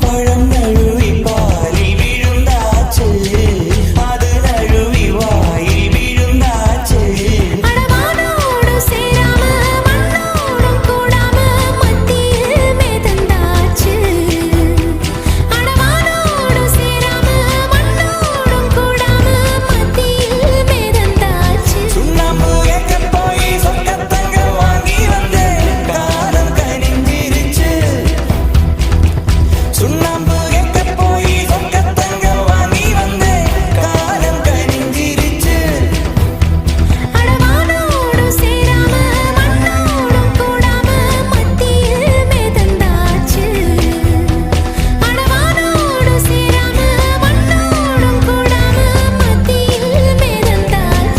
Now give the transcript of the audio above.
பழங்கள்